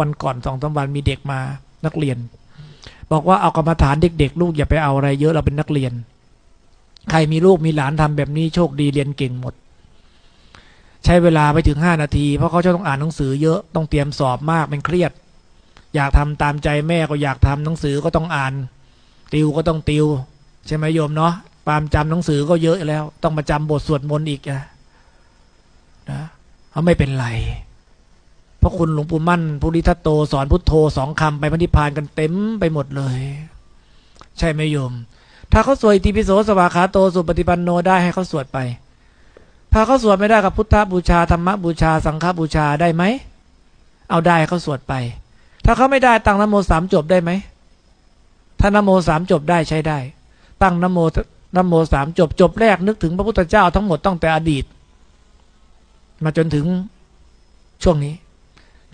วันก่อนสองสามวันมีเด็กมานักเรียน บอกว่าเอากรรมฐานเด็ก ๆ ลูกอย่าไปเอาอะไรเยอะเราเป็นนักเรียน ใครมีลูกมีหลานทำแบบนี้โชคดีเรียนเก่งหมด ใช้เวลาไปถึงห้านาที เพราะเขาจะต้องอ่านหนังสือเยอะต้องเตรียมสอบมากเป็นเครียด อยากทำตามใจแม่ก็อยากทำหนังสือก็ต้องอ่าน ติวก็ต้องติว ใช่ไหมโยมเนาะความจำหนังสือก็เยอะแล้ว ต้องมาจำบทสวดมนต์อีกอะนะเขาไม่เป็นไร ราะคุณหลวงปู่มั่นภูริทัตโตสอนพุทโธสองคำไปพันธิพพานกันเต็มไปหมดเลย ใช่ไหมโยม ถ้าเขาสวดอิติโสสวาขาโตสุปฏิปันโนได้ให้เขาสวดไป ถ้าเขาสวดไม่ได้กับพุทธบูชาธรรมบูชาสังฆบูชาได้ไหม เอาได้เขาสวดไป ถ้าเขาไม่ได้ตั้งนโมสามจบได้ไหมถ้านโมสามจบได้ใช้ได้ ตั้งนโมนโมสามจบจบแรกนึกถึงพระพุทธเจ้าทั้งหมดตั้งแต่อดีต มาจนถึงช่วงนี้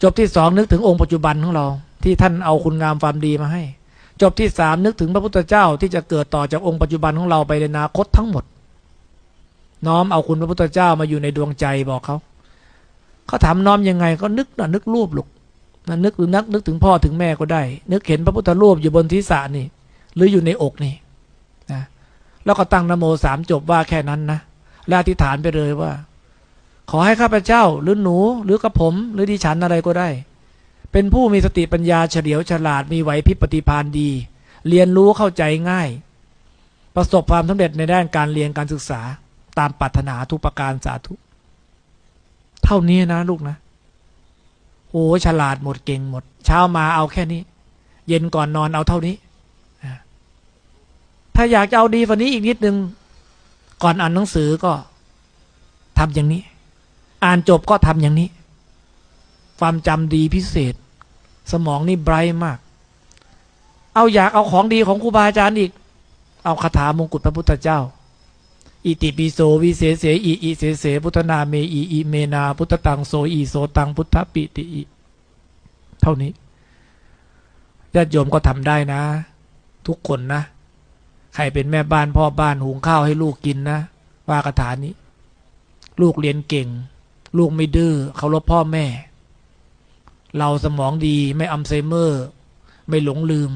จบที่สองนึกถึงองค์ปัจจุบันของเรา ที่ท่านเอาคุณงามความดีมาให้ จบที่สามนึกถึงพระพุทธเจ้าที่จะเกิดต่อจากองค์ปัจจุบันของเราไปในอนาคตทั้งหมด น้อมเอาคุณพระพุทธเจ้ามาอยู่ในดวงใจบอกเขาเขาถามน้อมยังไงก็นึกนะนึกรูปลูกนะนึกหรือนักนึกถึงพ่อถึงแม่ก็ได้ นึกเห็นพระพุทธรูปอยู่บนทิศะนี่ หรืออยู่ในอกนี่นะแล้วก็ตั้งนโมสามจบว่าแค่นั้นนะและอธิษฐานไปเลยว่า ขอให้ข้าพเจ้าหรือหนูหรือกระผมหรือดิฉันอะไรก็ได้ เป็นผู้มีสติปัญญาเฉลียวฉลาดมีไหวพริบปฏิภาณดี เรียนรู้เข้าใจง่าย ประสบความสำเร็จในด้านการเรียนการศึกษาตามปรารถนาทุกประการสาธุ เท่านี้นะลูกนะโอ้ฉลาดหมดเก่งหมด เช้ามาเอาแค่นี้ เย็นก่อนนอนเอาเท่านี้ ถ้าอยากจะเอาดีฝันนี้อีกนิดนึง ก่อนอ่านหนังสือก็ทำอย่างนี้ อ่านจบก็ทำอย่างนี้ ความจำดีพิเศษ สมองนี่ไบรท์มาก เอาอยากเอาของดีของครูบาอาจารย์อีก เอาคาถามงกุฎพระพุทธเจ้า อิติปิโสวิเศษเสอิอิเสเสพุทธนาเมอิอิเมนาพุทธตังโสอิโสตังพุทธปิติอิเท่านี้ญาติโยมก็ทำได้นะ ทุกคนนะ ใครเป็นแม่บ้านพ่อบ้านหุงข้าวให้ลูกกินนะว่าคาถานี้ ลูกเรียนเก่ง ลูกไม่ดื้อเคารพพ่อแม่ เราสมองดีไม่อัลไซเมอร์ ไม่หลงลืม